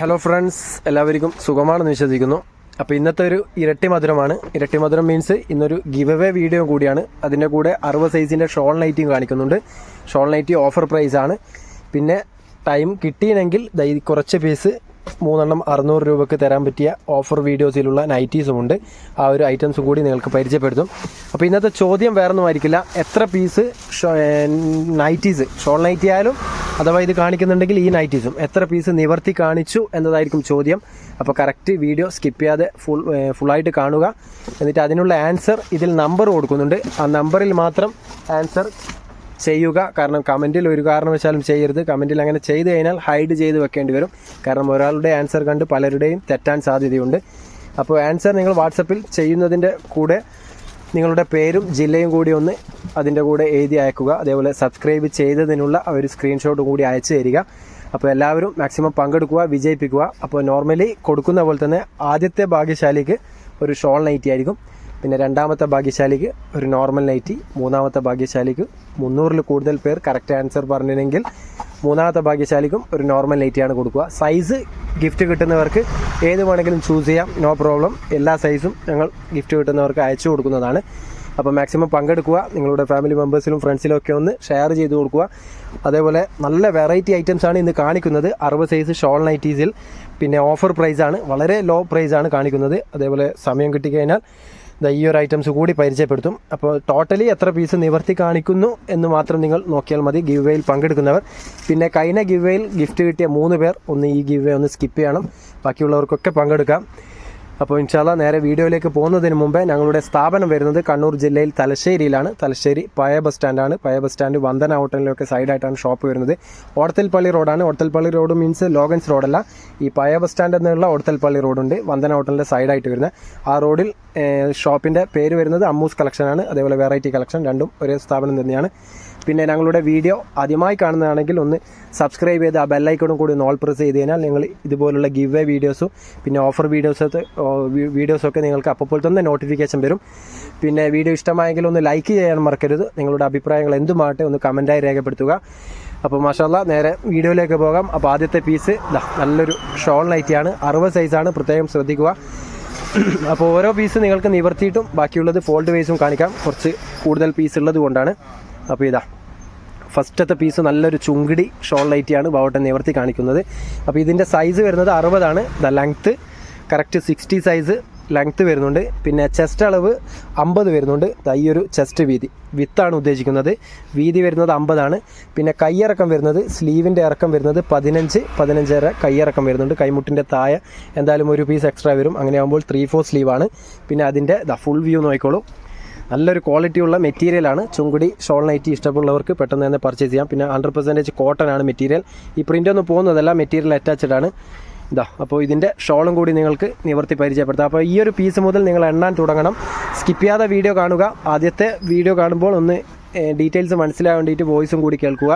Hello friends എല്ലാവർക്കും സുഖമാണെന്ന് വിശ്വസിക്കുന്നു. അപ്പോൾ ഇന്നത്തെ ഒരു ഇരട്ടി മധുരമാണ്. ഇരട്ടി മധുരം മീൻസ് ഇന്നൊരു ഗിവ് അവേ വീഡിയോ കൂടിയാണ്. അതിന്റെ കൂടെ അറുപത് സൈസിന്റെ ഷോൾ നൈറ്റിയും കാണിക്കുന്നുണ്ട്. ഷോൾ നൈറ്റി ഓഫർ പ്രൈസ് ആണ്. പിന്നെ ടൈം കിട്ടിയില്ലെങ്കിൽ ദൈ കുറച്ച് പീസ് മൂന്നെണ്ണം അറുന്നൂറ് രൂപയ്ക്ക് തരാൻ പറ്റിയ ഓഫർ വീഡിയോസിലുള്ള നൈറ്റീസും ഉണ്ട്. ആ ഒരു ഐറ്റംസും കൂടി നിങ്ങൾക്ക് പരിചയപ്പെടുത്തും. അപ്പോൾ ഇന്നത്തെ ചോദ്യം വേറൊന്നും ആയിരിക്കില്ല. എത്ര പീസ് നൈറ്റീസ് ഷോൾ നൈറ്റി ആയാലും അഥവാ ഇത് കാണിക്കുന്നുണ്ടെങ്കിൽ ഈ നൈറ്റീസും എത്ര പീസ് നിവർത്തി കാണിച്ചു എന്നതായിരിക്കും ചോദ്യം. അപ്പോൾ കറക്റ്റ് വീഡിയോ സ്കിപ്പ് ചെയ്യാതെ ഫുൾ ഫുള്ളായിട്ട് കാണുക. എന്നിട്ട് അതിനുള്ള ആൻസർ ഇതിൽ നമ്പർ കൊടുക്കുന്നുണ്ട്. ആ നമ്പറിൽ മാത്രം ആൻസർ ചെയ്യുക. കാരണം കമന്റിൽ ഒരു കാരണവശാലും ചെയ്യരുത്. കമന്റിൽ അങ്ങനെ ചെയ്ത് കഴിഞ്ഞാൽ ഹൈഡ് ചെയ്ത് വെക്കേണ്ടി വരും. കാരണം ഒരാളുടെ ആൻസർ കണ്ട് പലരുടെയും തെറ്റാൻ സാധ്യതയുണ്ട്. അപ്പോൾ ആൻസർ നിങ്ങൾ വാട്സപ്പിൽ ചെയ്യുന്നതിന്റെ കൂടെ നിങ്ങളുടെ പേരും ജില്ലയും കൂടി ഒന്ന് അതിന്റെ കൂടെ എഴുതി അയക്കുക. അതേപോലെ സബ്സ്ക്രൈബ് ചെയ്തതിനുള്ള ഒരു സ്ക്രീൻഷോട്ട് കൂടി അയച്ചു തരിക. അപ്പോൾ എല്ലാവരും മാക്സിമം പങ്കെടുക്കുക വിജയിപ്പിക്കുക. അപ്പോൾ നോർമലി കൊടുക്കുന്ന പോലെ തന്നെ ആദ്യത്തെ ഭാഗ്യശാലിക്ക് ഒരു ഷോൾ നൈറ്റി ആയിരിക്കും. പിന്നെ രണ്ടാമത്തെ ഭാഗ്യശാലിക്ക് ഒരു നോർമൽ നൈറ്റി മൂന്നാമത്തെ ഭാഗ്യശാലിക്ക് മുന്നൂറിൽ കൂടുതൽ പേർ കറക്റ്റ് ആൻസർ പറഞ്ഞിരുന്നെങ്കിൽ മൂന്നാമത്തെ ഭാഗ്യശാലിക്കും ഒരു നോർമൽ നൈറ്റിയാണ് കൊടുക്കുക. സൈസ് ഗിഫ്റ്റ് കിട്ടുന്നവർക്ക് ഏത് വേണമെങ്കിലും ചൂസ് ചെയ്യാം. നോ പ്രോബ്ലം എല്ലാ സൈസും ഞങ്ങൾ ഗിഫ്റ്റ് കിട്ടുന്നവർക്ക് അയച്ചു കൊടുക്കുന്നതാണ്. അപ്പോൾ മാക്സിമം പങ്കെടുക്കുക നിങ്ങളുടെ ഫാമിലി മെമ്പേഴ്സിലും ഫ്രണ്ട്സിലും ഒക്കെ ഒന്ന് ഷെയർ ചെയ്ത് കൊടുക്കുക. അതേപോലെ നല്ല വെറൈറ്റി ഐറ്റംസ് ആണ് ഇന്ന് കാണിക്കുന്നത്. അറുപത് സൈസ് ഷോൾ നൈറ്റീസിൽ പിന്നെ ഓഫർ പ്രൈസ് ആണ്. വളരെ ലോ പ്രൈസ് ആണ് കാണിക്കുന്നത്. അതേപോലെ സമയം കിട്ടിക്കഴിഞ്ഞാൽ ഈ ഒരു ഐറ്റംസ് കൂടി പരിചയപ്പെടുത്തും. അപ്പോൾ ടോട്ടലി എത്ര പീസ് നിവർത്തി കാണിക്കുന്നു എന്ന് മാത്രം നിങ്ങൾ നോക്കിയാൽ മതി. ഗിവ് വേയിൽ പങ്കെടുക്കുന്നവർ. പിന്നെ കഴിഞ്ഞ ഗിവ് വേയിൽ ഗിഫ്റ്റ് കിട്ടിയ മൂന്ന് പേർ ഒന്ന് ഈ ഗിവ് വേ ഒന്ന് സ്കിപ്പ് ചെയ്യണം. ബാക്കിയുള്ളവർക്കൊക്കെ പങ്കെടുക്കാം. അപ്പോൾ ഇൻഷാല്ല നേരെ വീഡിയോയിലേക്ക് പോകുന്നതിന് മുമ്പേ ഞങ്ങളുടെ സ്ഥാപനം വരുന്നത് കണ്ണൂർ ജില്ലയിൽ തലശ്ശേരിയിലാണ്. തലശ്ശേരി പയ ബസ് സ്റ്റാൻഡാണ്. പയ ബസ് സ്റ്റാൻഡ് വന്ദന ഹോട്ടലിലൊക്കെ സൈഡായിട്ടാണ് ഷോപ്പ് വരുന്നത്. ഓടത്തൽപ്പള്ളി റോഡാണ്. ഓടത്തൽപ്പള്ളി റോഡ് മീൻസ് ലോഗൻസ് റോഡല്ല. ഈ പയ ബസ് സ്റ്റാൻഡ് എന്നുള്ള ഓടത്തൽപ്പള്ളി റോഡുണ്ട്. വന്ദന ഹോട്ടലിന്റെ സൈഡായിട്ട് വരുന്നത്. ആ റോഡിൽ ഷോപ്പിന്റെ പേര് വരുന്നത് അമ്മൂസ് കളക്ഷനാണ്. അതേപോലെ വെറൈറ്റി കളക്ഷൻ രണ്ടും ഒരേ സ്ഥാപനം തന്നെയാണ്. പിന്നെ ഞങ്ങളുടെ വീഡിയോ ആദ്യമായി കാണുന്നതാണെങ്കിൽ ഒന്ന് സബ്സ്ക്രൈബ് ചെയ്ത് ആ ബെല്ലൈക്കണും കൂടി ഒന്ന് ഓൾ പ്രസ് ചെയ്ത് കഴിഞ്ഞാൽ നിങ്ങൾ ഇതുപോലുള്ള ഗിവ് വേ വീഡിയോസും പിന്നെ ഓഫർ വീഡിയോസൊക്കെ വീഡിയോസൊക്കെ നിങ്ങൾക്ക് അപ്പോൾ തന്നെ നോട്ടിഫിക്കേഷൻ വരും. പിന്നെ വീഡിയോ ഇഷ്ടമായെങ്കിൽ ഒന്ന് ലൈക്ക് ചെയ്യാൻ മറക്കരുത്. നിങ്ങളുടെ അഭിപ്രായങ്ങൾ എന്തുമാട്ടെ ഒന്ന് കമന്റായി രേഖപ്പെടുത്തുക. അപ്പോൾ മഷാല്ല നേരെ വീഡിയോയിലേക്ക് പോകാം. അപ്പോൾ ആദ്യത്തെ പീസ് നല്ലൊരു ഷോൾ നൈറ്റിയാണ് അറുപത് സൈസാണ് പ്രത്യേകം ശ്രദ്ധിക്കുക. അപ്പോൾ ഓരോ പീസ് നിങ്ങൾക്ക് നിവർത്തിയിട്ടും ബാക്കിയുള്ളത് ഫോൾഡ് വൈസും കാണിക്കാം. കുറച്ച് കൂടുതൽ പീസ് ഉള്ളത് കൊണ്ടാണ്. അപ്പോൾ ഇതാ ഫസ്റ്റത്തെ പീസ് നല്ലൊരു ചുങ്കിടി ഷോൾ ലൈറ്റിയാണ് ബാവട്ടൻ നിവർത്തി കാണിക്കുന്നത്. അപ്പോൾ ഇതിന്റെ സൈസ് വരുന്നത് അറുപതാണ്. The length correct sixty size length വരുന്നുണ്ട്. പിന്നെ ചെസ്റ്റ് അളവ് അമ്പത് വരുന്നുണ്ട്. ഈ ഒരു ചെസ്റ്റ് വീതി വിത്താണ് ഉദ്ദേശിക്കുന്നത്. വീതി വരുന്നത് അമ്പതാണ്. പിന്നെ കൈയിറക്കം വരുന്നത് സ്ലീവിന്റെ ഇറക്കം വരുന്നത് പതിനഞ്ച് പതിനഞ്ചര കൈയിറക്കം വരുന്നുണ്ട്. കൈമുട്ടിന്റെ താഴെ എന്തായാലും ഒരു പീസ് എക്സ്ട്രാ വരും. അങ്ങനെ ആകുമ്പോൾ ത്രീ ഫോർ സ്ലീവാണ് പിന്നെ അതിന്റെ ഫുൾ വ്യൂ നോക്കിക്കോളൂ. നല്ലൊരു ക്വാളിറ്റിയുള്ള മെറ്റീരിയലാണ് ചുങ്കുടി ഷോൾ നൈറ്റി ഇഷ്ടമുള്ളവർക്ക് പെട്ടെന്ന് തന്നെ പർച്ചേസ് ചെയ്യാം. പിന്നെ ഹൺഡ്രഡ് പെർസെന്റേജ് കോട്ടൺ ആണ് മെറ്റീരിയൽ ഈ പ്രിന്റ് ഒന്നും പോകുന്നതല്ല മെറ്റീരിയൽ അറ്റാച്ച്ഡ് ആണ്. ഇതാ അപ്പോൾ ഇതിന്റെ ഷോളും കൂടി നിങ്ങൾക്ക് നിവർത്തി പരിചയപ്പെടുത്താം. അപ്പോൾ ഈ ഒരു പീസ് മുതൽ നിങ്ങൾ എണ്ണാൻ തുടങ്ങണം. സ്കിപ്പ് ചെയ്യാതെ വീഡിയോ കാണുക. ആദ്യത്തെ വീഡിയോ കാണുമ്പോൾ ഒന്ന് ഡീറ്റെയിൽസ് മനസ്സിലാകാൻ വേണ്ടിയിട്ട് വോയിസും കൂടി കേൾക്കുക.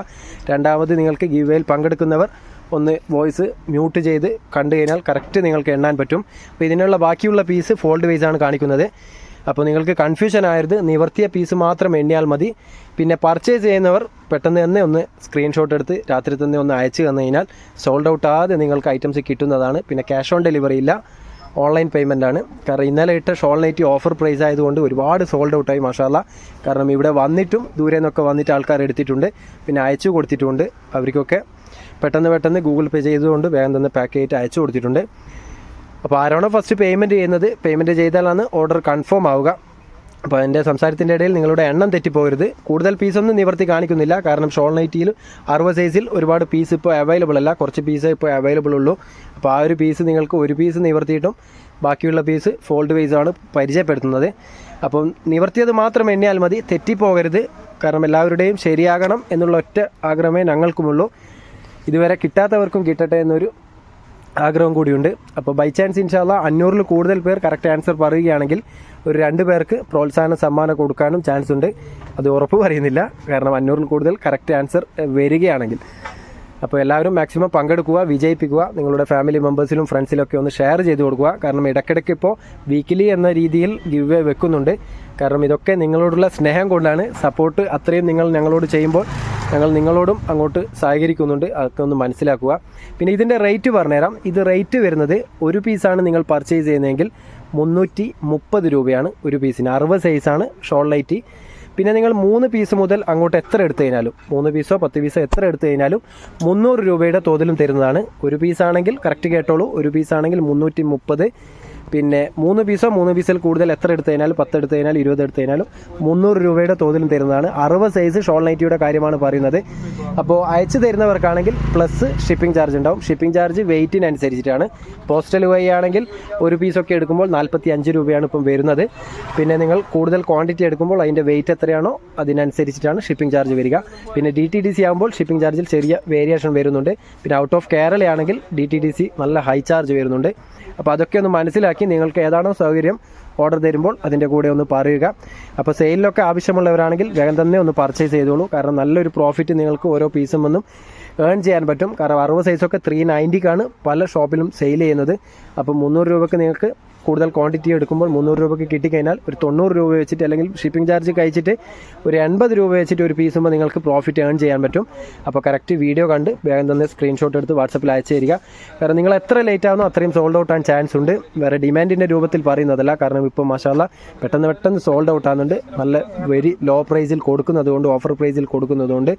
രണ്ടാമത് നിങ്ങൾക്ക് ഗിവേയിൽ പങ്കെടുക്കുന്നവർ ഒന്ന് വോയിസ് മ്യൂട്ട് ചെയ്ത് കണ്ടു കഴിഞ്ഞാൽ കറക്റ്റ് നിങ്ങൾക്ക് എണ്ണാൻ പറ്റും. അപ്പോൾ ഇതിനുള്ള ബാക്കിയുള്ള പീസ് ഫോൾഡ് വൈസാണ് കാണിക്കുന്നത്. അപ്പോൾ നിങ്ങൾക്ക് കൺഫ്യൂഷൻ ആയത് നിവർത്തിയ പീസ് മാത്രം എണ്ണിയാൽ മതി. പിന്നെ പർച്ചേസ് ചെയ്യുന്നവർ പെട്ടെന്ന് തന്നെ ഒന്ന് സ്ക്രീൻഷോട്ട് എടുത്ത് രാത്രി തന്നെ ഒന്ന് അയച്ചു തന്നു കഴിഞ്ഞാൽ സോൾഡ് ഔട്ട് ആതെ നിങ്ങൾക്ക് ഐറ്റംസ് കിട്ടുന്നതാണ്. പിന്നെ ക്യാഷ് ഓൺ ഡെലിവറി ഇല്ല. ഓൺലൈൻ പേയ്മെന്റ് ആണ്. കാരണം ഇന്നലെ ഇട്ട ഷോൾ നൈറ്റി ഓഫർ പ്രൈസ് ആയതുകൊണ്ട് ഒരുപാട് സോൾഡ് ഔട്ടായി മഷാല കാരണം ഇവിടെ വന്നിട്ടും ദൂരെ നിന്നൊക്കെ വന്നിട്ട് ആൾക്കാർ എടുത്തിട്ടുണ്ട്. പിന്നെ അയച്ചു കൊടുത്തിട്ടുണ്ട് അവർക്കൊക്കെ. പെട്ടെന്ന് പെട്ടെന്ന് ഗൂഗിൾ പേ ചെയ്തുകൊണ്ട് വേഗം തന്നെ പാക്ക് ചെയ്തിട്ട് അയച്ചു കൊടുത്തിട്ടുണ്ട്. അപ്പോൾ ആരാണോ ഫസ്റ്റ് പേയ്മെന്റ് ചെയ്യുന്നത് പേയ്മെന്റ് ചെയ്താലാണ് ഓർഡർ കൺഫേം ആവുക. അപ്പോൾ എന്റെ സംസാരത്തിന്റെ ഇടയിൽ നിങ്ങളുടെ എണ്ണം തെറ്റിപ്പോകരുത്. കൂടുതൽ പീസൊന്നും നിവർത്തി കാണിക്കുന്നില്ല. കാരണം ഷോൾ നൈറ്റിയിൽ അറുപത് സൈസിൽ ഒരുപാട് പീസ് ഇപ്പോൾ അവൈലബിൾ അല്ല. കുറച്ച് പീസ് ഇപ്പോൾ അവൈലബിൾ ഉള്ളൂ. അപ്പോൾ ആ ഒരു പീസ് നിങ്ങൾക്ക് ഒരു പീസ് നിവർത്തിയിട്ടും ബാക്കിയുള്ള പീസ് ഫോൾഡ് വൈസ് ആണ് പരിചയപ്പെടുത്തുന്നത്. അപ്പം നിവർത്തിയത് മാത്രം എണ്ണിയാൽ മതി. തെറ്റിപ്പോകരുത്. കാരണം എല്ലാവരുടെയും ശരിയാകണം എന്നുള്ള ഒറ്റ ആഗ്രഹമേ ഞങ്ങൾക്കുമുള്ളൂ. ഇതുവരെ കിട്ടാത്തവർക്കും കിട്ടട്ടെ എന്നൊരു ആഗ്രഹം കൂടിയുണ്ട്. അപ്പോൾ ബൈ ചാൻസ് ഇൻഷാല്ല അഞ്ഞൂറിൽ കൂടുതൽ പേർ കറക്റ്റ് ആൻസർ പറയുകയാണെങ്കിൽ ഒരു രണ്ട് പേർക്ക് പ്രോത്സാഹന സമ്മാനം കൊടുക്കാനും ചാൻസ് ഉണ്ട്. അത് ഉറപ്പ് പറയുന്നില്ല. കാരണം അഞ്ഞൂറിൽ കൂടുതൽ കറക്റ്റ് ആൻസർ വരികയാണെങ്കിൽ. അപ്പോൾ എല്ലാവരും മാക്സിമം പങ്കെടുക്കുക വിജയിപ്പിക്കുക നിങ്ങളുടെ ഫാമിലി മെമ്പേഴ്സിലും ഫ്രണ്ട്സിലൊക്കെ ഒന്ന് ഷെയർ ചെയ്ത് കൊടുക്കുക. കാരണം ഇടയ്ക്കിടയ്ക്ക് ഇപ്പോൾ വീക്കിലി എന്ന രീതിയിൽ ഗിവ് വേ വെക്കുന്നുണ്ട്. കാരണം ഇതൊക്കെ നിങ്ങളോടുള്ള സ്നേഹം കൊണ്ടാണ് സപ്പോർട്ട് അത്രയും നിങ്ങൾ ഞങ്ങളോട് ചെയ്യുമ്പോൾ ഞങ്ങൾ നിങ്ങളോടും അങ്ങോട്ട് സഹകരിക്കുന്നുണ്ട്. അതൊക്കെ ഒന്ന് മനസ്സിലാക്കുക. പിന്നെ ഇതിന്റെ റേറ്റ് പറഞ്ഞുതരാം. ഇത് റേറ്റ് വരുന്നത് ഒരു പീസാണ് നിങ്ങൾ പർച്ചേസ് ചെയ്യുന്നതെങ്കിൽ മുന്നൂറ്റി മുപ്പത് രൂപയാണ് ഒരു പീസിന് അറുപത് സൈസാണ് ഷോൾ ലൈറ്റ് പിന്നെ നിങ്ങൾ മൂന്ന് പീസ് മുതൽ അങ്ങോട്ട് എത്ര എടുത്തു കഴിഞ്ഞാലും മൂന്ന് പീസോ പത്ത് പീസോ എത്ര എടുത്തു കഴിഞ്ഞാലും മുന്നൂറ് രൂപയുടെ തോതിലും തരുന്നതാണ്. ഒരു പീസാണെങ്കിൽ കറക്റ്റ് കേട്ടോളൂ. ഒരു പീസാണെങ്കിൽ മുന്നൂറ്റി മുപ്പത് പിന്നെ മൂന്ന് പീസോ മൂന്ന് പീസിൽ കൂടുതൽ എത്ര എടുത്തു കഴിഞ്ഞാലും പത്ത് എടുത്തു കഴിഞ്ഞാലും ഇരുപത് എടുത്തു കഴിഞ്ഞാലും മുന്നൂറ് രൂപയുടെ തോതിലും തരുന്നതാണ്. അറുപത് സൈസ് ഷോൾ നൈറ്റിയുടെ കാര്യമാണ് പറയുന്നത്. അപ്പോൾ അയച്ചു തരുന്നവർക്കാണെങ്കിൽ പ്ലസ് ഷിപ്പിംഗ് ചാർജ് ഉണ്ടാവും. ഷിപ്പിംഗ് ചാർജ് വെയിറ്റിനനുസരിച്ചിട്ടാണ് പോസ്റ്റൽ വഴി ആണെങ്കിൽ ഒരു പീസൊക്കെ എടുക്കുമ്പോൾ നാൽപ്പത്തി അഞ്ച് രൂപയാണ് ഇപ്പം വരുന്നത്. പിന്നെ നിങ്ങൾ കൂടുതൽ ക്വാണ്ടിറ്റി എടുക്കുമ്പോൾ അതിന്റെ വെയിറ്റ് എത്രയാണോ അതിനനുസരിച്ചിട്ടാണ് ഷിപ്പിംഗ് ചാർജ് വരിക. പിന്നെ ഡി ടി ഡി സി ആകുമ്പോൾ ഷിപ്പിംഗ് ചാർജിൽ ചെറിയ വേരിയേഷൻ വരുന്നുണ്ട്. പിന്നെ ഔട്ട് ഓഫ് കേരളയാണെങ്കിൽ ഡി ടി ഡി സി നല്ല ഹൈ ചാർജ് വരുന്നുണ്ട്. അപ്പോൾ അതൊക്കെ ഒന്ന് മനസ്സിലാക്കി നിങ്ങൾക്ക് ഏതാണോ സൗകര്യം ഓർഡർ തരുമ്പോൾ അതിന്റെ കൂടെ ഒന്ന് പറയുക. അപ്പോൾ സെയിലിലൊക്കെ ആവശ്യമുള്ളവരാണെങ്കിൽ വേഗം തന്നെ ഒന്ന് പർച്ചേസ് ചെയ്തോളൂ. കാരണം നല്ലൊരു പ്രോഫിറ്റ് നിങ്ങൾക്ക് ഓരോ പീസും ഒന്നും ഏൺ ചെയ്യാൻ പറ്റും. കാരണം അറുപത് സൈസൊക്കെ ത്രീ നയന്റിക്കാണ് പല ഷോപ്പിലും സെയിൽ ചെയ്യുന്നത്. അപ്പോൾ മുന്നൂറ് രൂപയ്ക്ക് നിങ്ങൾക്ക് കൂടുതൽ ക്വാണ്ടിറ്റി എടുക്കുമ്പോൾ മുന്നൂറ് രൂപയ്ക്ക് കിട്ടിക്കഴിഞ്ഞാൽ ഒരു തൊണ്ണൂറ് രൂപ വെച്ചിട്ട് അല്ലെങ്കിൽ ഷിപ്പിംഗ് ചാർജ് കഴിച്ചിട്ട് ഒരു എൺപത് രൂപ വെച്ചിട്ട് ഒരു പീസുമ്പോൾ നിങ്ങൾക്ക് പ്രോഫിറ്റ് ഏൺ ചെയ്യാൻ പറ്റും. അപ്പോൾ കറക്റ്റ് വീഡിയോ കണ്ട് വേഗം തന്നെ സ്ക്രീൻഷോട്ട് എടുത്ത് വാട്സപ്പിൽ അയച്ചു തരിക. കാരണം നിങ്ങൾ എത്ര ലേറ്റ് ആവുന്നോ അത്രയും സോൾഡ് ഔട്ട് ആൻ ചാൻസ് ഉണ്ട്. വേറെ ഡിമാൻഡിന്റെ രൂപത്തിൽ പറയുന്നതല്ല. കാരണം ഇപ്പോൾ മഷാല പെട്ടെന്ന് പെട്ടെന്ന് സോൾഡ് ഔട്ട് ആവുന്നുണ്ട്. നല്ല വെരി ലോ പ്രൈസിൽ കൊടുക്കുന്നതുകൊണ്ട് ഓഫർ പ്രൈസിൽ കൊടുക്കുന്നതുകൊണ്ട്.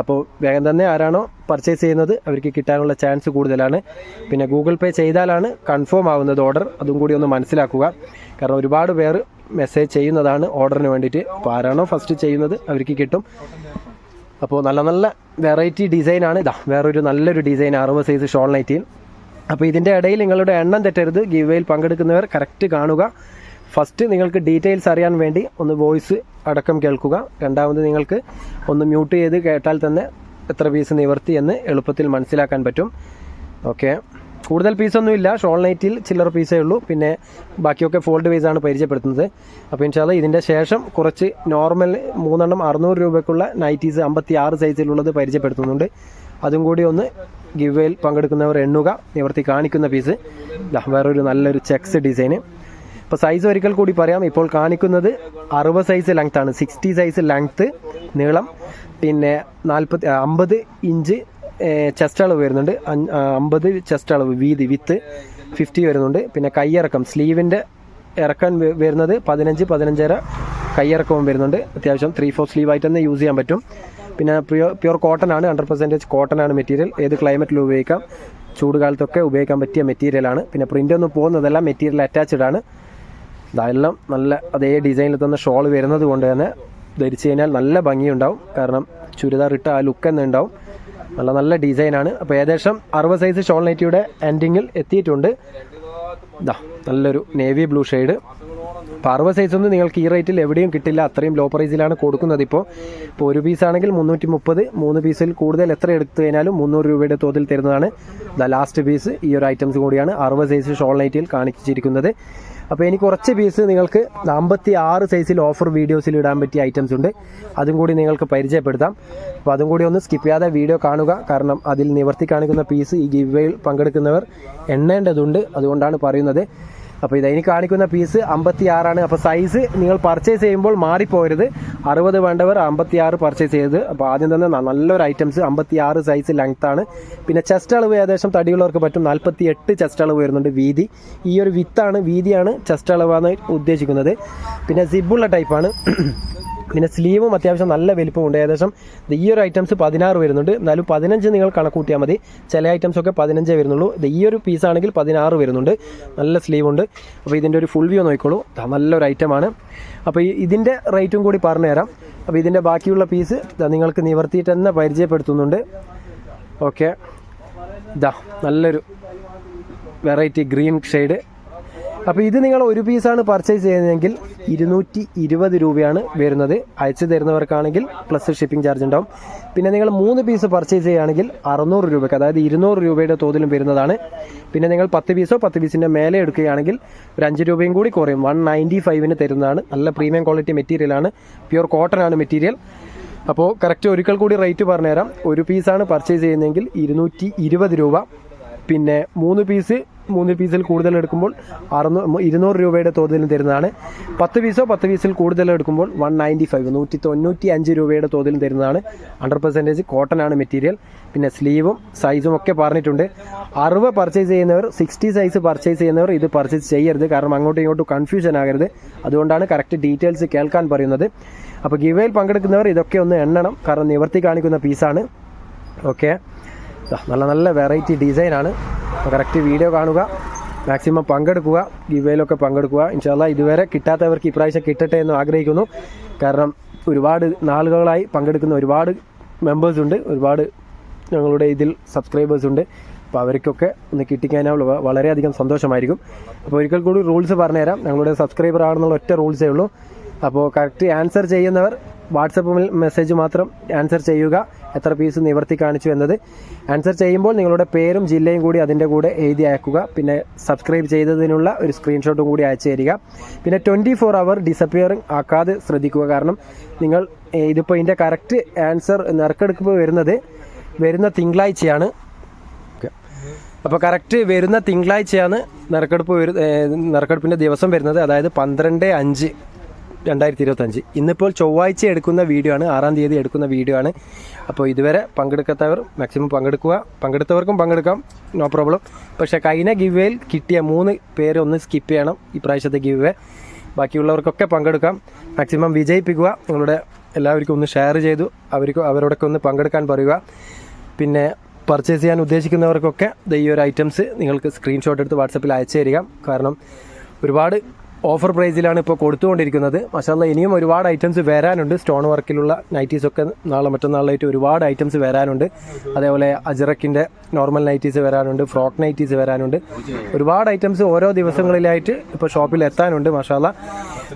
അപ്പോൾ വേഗം തന്നെ ആരാണോ പർച്ചേസ് ചെയ്യുന്നത് അവർക്ക് കിട്ടാനുള്ള ചാൻസ് കൂടുതലാണ്. പിന്നെ ഗൂഗിൾ പേ ചെയ്താലാണ് കൺഫേം ആവുന്നത് ഓർഡർ അതും കൂടി ഒന്ന് മനസ്സിലാക്കുക. കാരണം ഒരുപാട് പേർ മെസ്സേജ് ചെയ്യുന്നതാണ് ഓർഡറിന് വേണ്ടിയിട്ട്. അപ്പോൾ ആരാണോ ഫസ്റ്റ് ചെയ്യുന്നത് അവർക്ക് കിട്ടും. അപ്പോൾ നല്ല നല്ല വെറൈറ്റി ഡിസൈനാണ് ഇതാ വേറൊരു നല്ലൊരു ഡിസൈൻ അറുപത് സൈസ് ഷോൾ നൈറ്റിയിൽ അപ്പോൾ ഇതിന്റെ ഇടയിൽ നിങ്ങളുടെ എണ്ണം തെറ്റരുത്. ഗീവയിൽ പങ്കെടുക്കുന്നവർ കറക്റ്റ് കാണുക. ഫസ്റ്റ് നിങ്ങൾക്ക് ഡീറ്റെയിൽസ് അറിയാൻ വേണ്ടി ഒന്ന് വോയിസ് അടക്കം കേൾക്കുക. രണ്ടാമത് നിങ്ങൾക്ക് ഒന്ന് മ്യൂട്ട് ചെയ്ത് കേട്ടാൽ തന്നെ എത്ര പീസ് നിവർത്തി എന്ന് എളുപ്പത്തിൽ മനസ്സിലാക്കാൻ പറ്റും. ഓക്കെ കൂടുതൽ പീസൊന്നും ഇല്ല. ഷോൾ നൈറ്റിൽ ചില്ലറ പീസേ ഉള്ളൂ. പിന്നെ ബാക്കിയൊക്കെ ഫോൾഡ് വൈസ് ആണ് പരിചയപ്പെടുത്തുന്നത്. അപ്പോൾ ഇൻഷാല്ല ഇതിന്റെ ശേഷം കുറച്ച് നോർമൽ മൂന്നെണ്ണം അറുന്നൂറ് രൂപയ്ക്കുള്ള നൈറ്റീസ് അമ്പത്തി ആറ് സൈസിലുള്ളത് പരിചയപ്പെടുത്തുന്നുണ്ട്. അതും കൂടി ഒന്ന് ഗിവേയിൽ പങ്കെടുക്കുന്നവർ എണ്ണുക. നിവർത്തി കാണിക്കുന്ന പീസ് വേറൊരു നല്ലൊരു ചെക്സ് ഡിസൈന് ഇപ്പോൾ സൈസ് ഒരിക്കൽ കൂടി പറയാം. ഇപ്പോൾ കാണിക്കുന്നത് അറുപത് സൈസ് ലെങ്ത് ആണ്. സിക്സ്റ്റി സൈസ് ലെങ്ത്ത് നീളം. പിന്നെ നാൽപ്പത്തി അമ്പത് ഇഞ്ച് ചെസ്റ്റ് അളവ് വരുന്നുണ്ട്. അമ്പത് ചെസ്റ്റ് അളവ് വീതി വിത്ത് ഫിഫ്റ്റി വരുന്നുണ്ട്. പിന്നെ കൈയിറക്കം സ്ലീവിന്റെ ഇറക്കാൻ വരുന്നത് പതിനഞ്ച് പതിനഞ്ചര കൈയിറക്കവും വരുന്നുണ്ട്. അത്യാവശ്യം ത്രീ ഫോർ സ്ലീവ് ആയിട്ട് തന്നെ യൂസ് ചെയ്യാൻ പറ്റും. പിന്നെ പ്യൂർ പ്യുർ കോട്ടൺ ആണ്. ഹൺഡ്രഡ് പെർസെന്റേജ് കോട്ടൺ ആണ് മെറ്റീരിയൽ ഏത് ക്ലൈമറ്റിലും ഉപയോഗിക്കാം. ചൂടുകാലത്തൊക്കെ ഉപയോഗിക്കാൻ പറ്റിയ മെറ്റീരിയലാണ് പിന്നെ പ്രിന്റ് ഒന്നും പോകുന്നതല്ല മെറ്റീരിയൽ അറ്റാച്ച്ഡ് ആണ്. ഇതെല്ലാം നല്ല അതേ ഡിസൈനിൽ തന്നെ ഷോൾ വരുന്നത് കൊണ്ട് തന്നെ ധരിച്ചു കഴിഞ്ഞാൽ നല്ല ഭംഗിയുണ്ടാവും. കാരണം ചുരിദാർ ഇട്ട ആ ലുക്ക് തന്നെ ഉണ്ടാവും. നല്ല നല്ല ഡിസൈനാണ് അപ്പോൾ ഏകദേശം അറുപത് സൈസ് ഷോൾ നൈറ്റിയുടെ എൻഡിങ്ങിൽ എത്തിയിട്ടുണ്ട്. ഇതാ നല്ലൊരു നേവി ബ്ലൂ ഷെയ്ഡ് അപ്പോൾ അറുപത് സൈസ് ഒന്നും നിങ്ങൾക്ക് ഈ റേറ്റിൽ എവിടെയും കിട്ടില്ല. അത്രയും ലോ പ്രൈസിലാണ് കൊടുക്കുന്നത് ഇപ്പോൾ ഇപ്പോൾ ഒരു പീസ് ആണെങ്കിൽ മുന്നൂറ്റി മുപ്പത് മൂന്ന് പീസിൽ കൂടുതൽ എത്ര എടുത്തു കഴിഞ്ഞാലും മുന്നൂറ് രൂപയുടെ തോതിൽ തരുന്നതാണ്. ദ ലാസ്റ്റ് പീസ് ഈ ഒരു ഐറ്റംസ് കൂടിയാണ് അറുപത് സൈസ് ഷോൾ നൈറ്റിൽ കാണിച്ചിരിക്കുന്നത്. അപ്പോൾ ഇനി കുറച്ച് പീസ് നിങ്ങൾക്ക് അമ്പത്തി ആറ് സൈസിൽ ഓഫർ വീഡിയോസിൽ ഇടാൻ പറ്റിയ ഐറ്റംസ് ഉണ്ട്. അതും കൂടി നിങ്ങൾക്ക് പരിചയപ്പെടുത്താം. അപ്പോൾ അതും കൂടി ഒന്ന് സ്കിപ്പ് ചെയ്യാതെ വീഡിയോ കാണുക. കാരണം അതിൽ നിവർത്തി കാണിക്കുന്ന പീസ് ഈ ഗിവ് പങ്കെടുക്കുന്നവർ എണ്ണേണ്ടതുണ്ട്. അതുകൊണ്ടാണ് പറയുന്നത്. അപ്പോൾ ഇത് കാണിക്കുന്ന പീസ് അമ്പത്തി ആറാണ് അപ്പോൾ സൈസ് നിങ്ങൾ പർച്ചേസ് ചെയ്യുമ്പോൾ മാറിപ്പോരുത്. അറുപത് വേണ്ടവർ അമ്പത്തി ആറ് പർച്ചേസ് ചെയ്ത്. അപ്പോൾ ആദ്യം തന്നെ നല്ലൊരു ഐറ്റംസ് അമ്പത്തി ആറ് സൈസ് ലെങ്ത് ആണ്. പിന്നെ ചെസ്റ്റ് അളവ് ഏകദേശം തടിയുള്ളവർക്ക് പറ്റും. നാൽപ്പത്തി എട്ട് ചെസ്റ്റ് അളവ് വരുന്നുണ്ട് വീതി. ഈ ഒരു വിത്താണ് വീതിയാണ് ചെസ്റ്റ് അളവാണ് ഉദ്ദേശിക്കുന്നത്. പിന്നെ സിബുള്ള ടൈപ്പാണ് പിന്നെ സ്ലീവും അത്യാവശ്യം നല്ല വലിപ്പമുണ്ട് ഏകദേശം ഈ ഒരു ഐറ്റംസ് പതിനാറ് വരുന്നുണ്ട്. എന്നാലും പതിനഞ്ച് നിങ്ങൾ കണക്കൂട്ടിയാൽ മതി. ചില ഐറ്റംസ് ഒക്കെ പതിനഞ്ചേ വരുന്നുള്ളൂ. ഇത് ഈ ഒരു പീസ് ആണെങ്കിൽ പതിനാറ് വരുന്നുണ്ട്. നല്ല സ്ലീവ് ഉണ്ട്. അപ്പോൾ ഇതിന്റെ ഒരു ഫുൾ വ്യൂ നോക്കിക്കോളൂ. നല്ലൊരു ഐറ്റമാണ് അപ്പോൾ ഇതിന്റെ റേറ്റും കൂടി പറഞ്ഞു തരാം അപ്പോൾ ഇതിന്റെ ബാക്കിയുള്ള പീസ് നിങ്ങൾക്ക് നിവർത്തിയിട്ട് തന്നെ പരിചയപ്പെടുത്തുന്നുണ്ട്. ഓക്കെ ഇതാ നല്ലൊരു വെറൈറ്റി ഗ്രീൻ ഷെയ്ഡ് അപ്പോൾ ഇത് നിങ്ങൾ ഒരു പീസാണ് പർച്ചേസ് ചെയ്യുന്നതെങ്കിൽ ഇരുന്നൂറ്റി ഇരുപത് രൂപയാണ് വരുന്നത്. അയച്ചു തരുന്നവർക്കാണെങ്കിൽ പ്ലസ് ഷിപ്പിംഗ് ചാർജ് ഉണ്ടാവും. പിന്നെ നിങ്ങൾ മൂന്ന് പീസ് പർച്ചേസ് ചെയ്യുകയാണെങ്കിൽ അറുന്നൂറ് രൂപയ്ക്ക് അതായത് ഇരുന്നൂറ് രൂപയുടെ തോതിലും വരുന്നതാണ്. പിന്നെ നിങ്ങൾ പത്ത് പീസോ പത്ത് പീസിന്റെ മേലെ എടുക്കുകയാണെങ്കിൽ ഒരു അഞ്ച് രൂപയും കൂടി കുറയും. വൺ നയന്റി ഫൈവിന് തരുന്നതാണ്. നല്ല പ്രീമിയം ക്വാളിറ്റി മെറ്റീരിയലാണ് പ്യുർ കോട്ടൺ ആണ് മെറ്റീരിയൽ അപ്പോൾ കറക്റ്റ് ഒരിക്കൽ കൂടി റേറ്റ് പറഞ്ഞുതരാം. ഒരു പീസാണ് പർച്ചേസ് ചെയ്യുന്നതെങ്കിൽ ഇരുന്നൂറ്റി രൂപ. പിന്നെ മൂന്ന് പീസ് മൂന്ന് പീസിൽ കൂടുതൽ എടുക്കുമ്പോൾ അറുന്നൂ ഇരുന്നൂറ് രൂപയുടെ തോതിൽ തരുന്നതാണ്. പത്ത് പീസോ പത്ത് പീസിൽ കൂടുതൽ എടുക്കുമ്പോൾ വൺ നയന്റി ഫൈവ് നൂറ്റി തൊണ്ണൂറ്റി അഞ്ച് രൂപയുടെ തോതിൽ തരുന്നതാണ്. ഹൺഡ്രഡ് പെർസെന്റേജ് കോട്ടൺ ആണ് മെറ്റീരിയൽ പിന്നെ സ്ലീവും സൈസും ഒക്കെ പറഞ്ഞിട്ടുണ്ട്. അറുപത് പർച്ചേസ് ചെയ്യുന്നവർ സിക്സ്റ്റി സൈസ് പർച്ചേസ് ചെയ്യുന്നവർ ഇത് പർച്ചേസ് ചെയ്യരുത്. കാരണം അങ്ങോട്ടും ഇങ്ങോട്ടും കൺഫ്യൂഷൻ ആകരുത്. അതുകൊണ്ടാണ് കറക്റ്റ് ഡീറ്റെയിൽസ് കേൾക്കാൻ പറയുന്നത്. അപ്പോൾ ഗിവയിൽ പങ്കെടുക്കുന്നവർ ഇതൊക്കെ ഒന്ന് എണ്ണണം. കാരണം നിവർത്തി കാണിക്കുന്ന പീസാണ് ഓക്കെ നല്ല നല്ല വെറൈറ്റി ഡിസൈനാണ് കറക്റ്റ് വീഡിയോ കാണുക മാക്സിമം പങ്കെടുക്കുക ഗിവേയിലൊക്കെ പങ്കെടുക്കുക. ഇൻഷാല്ല ഇതുവരെ കിട്ടാത്തവർക്ക് ഇപ്രാവശ്യം കിട്ടട്ടെ എന്ന് ആഗ്രഹിക്കുന്നു. കാരണം ഒരുപാട് നാളുകളായി പങ്കെടുക്കുന്ന ഒരുപാട് മെമ്പേഴ്സ് ഉണ്ട് ഒരുപാട് ഞങ്ങളുടെ ഇതിൽ സബ്സ്ക്രൈബേഴ്സ് ഉണ്ട്. അപ്പോൾ അവർക്കൊക്കെ ഒന്ന് കിട്ടിക്കാനുള്ള വളരെയധികം സന്തോഷമായിരിക്കും. അപ്പോൾ ഒരിക്കൽ കൂടി റൂൾസ് പറഞ്ഞുതരാം. ഞങ്ങളുടെ സബ്സ്ക്രൈബർ ആണെന്നുള്ള ഒറ്റ റൂൾസേ ഉള്ളൂ. അപ്പോൾ കറക്റ്റ് ആൻസർ ചെയ്യുന്നവർ വാട്സപ്പ് മെസ്സേജ് മാത്രം ആൻസർ ചെയ്യുക. എത്ര പീസ് നിവർത്തി കാണിച്ചു എന്നത് ആൻസർ ചെയ്യുമ്പോൾ നിങ്ങളുടെ പേരും ജില്ലയും കൂടി അതിന്റെ കൂടെ എഴുതി അയക്കുക. പിന്നെ സബ്സ്ക്രൈബ് ചെയ്തതിനുള്ള ഒരു സ്ക്രീൻഷോട്ടും കൂടി അയച്ചു തരിക. പിന്നെ ട്വന്റി ഫോർ അവർ ഡിസപ്പിയറിങ് ആക്കാതെ ശ്രദ്ധിക്കുക. കാരണം നിങ്ങൾ ഇതിപ്പോൾ ഇതിന്റെ കറക്റ്റ് ആൻസർ നറുക്കെടുപ്പ് വരുന്നത് വരുന്ന തിങ്കളാഴ്ചയാണ്. അപ്പോൾ കറക്റ്റ് വരുന്ന തിങ്കളാഴ്ചയാണ് നറുക്കെടുപ്പ് വരു നറുക്കെടുപ്പിന്റെ ദിവസം വരുന്നത്. അതായത് പന്ത്രണ്ട് അഞ്ച്. രണ്ടായിരത്തി ഇരുപത്തഞ്ച് ഇന്നിപ്പോൾ ചൊവ്വാഴ്ച എടുക്കുന്ന വീഡിയോ ആണ് ആറാം തീയതി എടുക്കുന്ന വീഡിയോ ആണ്. അപ്പോൾ ഇതുവരെ പങ്കെടുക്കാത്തവർ മാക്സിമം പങ്കെടുക്കുക. പങ്കെടുത്തവർക്കും പങ്കെടുക്കാം നോ പ്രോബ്ലം പക്ഷേ കഴിഞ്ഞ ഗിവേയിൽ കിട്ടിയ മൂന്ന് പേര് ഒന്ന് സ്കിപ്പ് ചെയ്യണം ഈ പ്രാവശ്യത്തെ ഗിവേ ബാക്കിയുള്ളവർക്കൊക്കെ പങ്കെടുക്കാം. മാക്സിമം വിജയിപ്പിക്കുക. നിങ്ങളുടെ എല്ലാവർക്കും ഒന്ന് ഷെയർ ചെയ്തു. അവർക്ക് അവരോടൊക്കെ ഒന്ന് പങ്കെടുക്കാൻ പറയുക. പിന്നെ പർച്ചേസ് ചെയ്യാൻ ഉദ്ദേശിക്കുന്നവർക്കൊക്കെ ഈ ഒരു ഐറ്റംസ് നിങ്ങൾക്ക് സ്ക്രീൻഷോട്ട് എടുത്ത് വാട്സപ്പിൽ അയച്ചു തരിക. കാരണം ഒരുപാട് ഓഫർ പ്രൈസിലാണ് ഇപ്പോൾ കൊടുത്തുകൊണ്ടിരിക്കുന്നത്. മസാല ഇനിയും ഒരുപാട് ഐറ്റംസ് വരാനുണ്ട്. സ്റ്റോൺ വർക്കിലുള്ള നൈറ്റീസ് ഒക്കെ നാളെ മറ്റന്നാളായിട്ട് ഒരുപാട് ഐറ്റംസ് വരാനുണ്ട്. അതേപോലെ അജറക്കിന്റെ നോർമൽ നൈറ്റീസ് വരാനുണ്ട് ഫ്രോക്ക് നൈറ്റീസ് വരാനുണ്ട്. ഒരുപാട് ഐറ്റംസ് ഓരോ ദിവസങ്ങളിലായിട്ട് ഇപ്പോൾ ഷോപ്പിൽ എത്താനുണ്ട് മസാല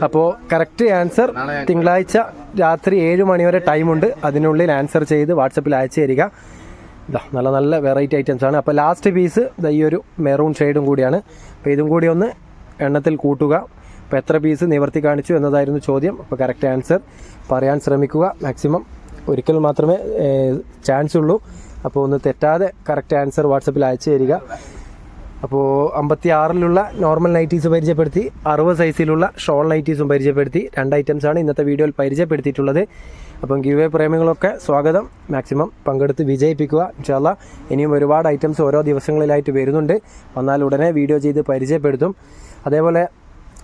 അപ്പോൾ കറക്റ്റ് ആൻസർ തിങ്കളാഴ്ച രാത്രി ഏഴ് മണി വരെ ടൈമുണ്ട് അതിനുള്ളിൽ ആൻസർ ചെയ്ത് വാട്സപ്പിൽ അയച്ചു തരിക. ഇതാ നല്ല നല്ല വെറൈറ്റി ഐറ്റംസ് ആണ്. അപ്പോൾ ലാസ്റ്റ് പീസ് ഈ ഒരു മെറൂൺ ഷെയ്ഡും കൂടിയാണ്. അപ്പോൾ ഇതും കൂടി ഒന്ന് എണ്ണത്തിൽ കൂട്ടുക. അപ്പോൾ എത്ര പീസ് നിവർത്തി കാണിച്ചു എന്നതായിരുന്നു ചോദ്യം. അപ്പോൾ കറക്റ്റ് ആൻസർ പറയാൻ ശ്രമിക്കുക. മാക്സിമം ഒരിക്കൽ മാത്രമേ ചാൻസ് ഉള്ളൂ. അപ്പോൾ ഒന്ന് തെറ്റാതെ കറക്റ്റ് ആൻസർ വാട്സപ്പിൽ അയച്ചു തരിക. അപ്പോൾ അമ്പത്തി ആറിലുള്ള നോർമൽ നൈറ്റീസ് പരിചയപ്പെടുത്തി അറുപത് സൈസിലുള്ള ഷോൾ നൈറ്റീസും പരിചയപ്പെടുത്തി. രണ്ട് ഐറ്റംസാണ് ഇന്നത്തെ വീഡിയോയിൽ പരിചയപ്പെടുത്തിയിട്ടുള്ളത്. അപ്പം ഗീവ് പ്രേമികളൊക്കെ സ്വാഗതം. മാക്സിമം പങ്കെടുത്ത് വിജയിപ്പിക്കുക. ഇൻഷാല്ല ഇനിയും ഒരുപാട് ഐറ്റംസ് ഓരോ ദിവസങ്ങളിലായിട്ട് വരുന്നുണ്ട്. വന്നാൽ ഉടനെ വീഡിയോ ചെയ്ത് പരിചയപ്പെടുത്തും. അതേപോലെ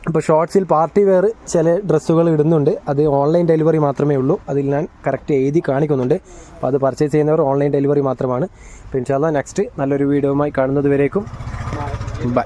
ഇപ്പോൾ ഷോർട്സിൽ പാർട്ടി വെയർ ചില ഡ്രസ്സുകൾ ഇടുന്നുണ്ട്. അത് ഓൺലൈൻ ഡെലിവറി മാത്രമേ ഉള്ളൂ. അതിൽ ഞാൻ കറക്റ്റ് എഴുതി കാണിക്കുന്നുണ്ട്. അപ്പോൾ അത് പർച്ചേസ് ചെയ്യുന്നവർ ഓൺലൈൻ ഡെലിവറി മാത്രമാണ്. അപ്പോൾ ഇൻഷാല്ല നെക്സ്റ്റ് നല്ലൊരു വീഡിയോയുമായി കാണുന്നത് വരേക്കും. ബൈ.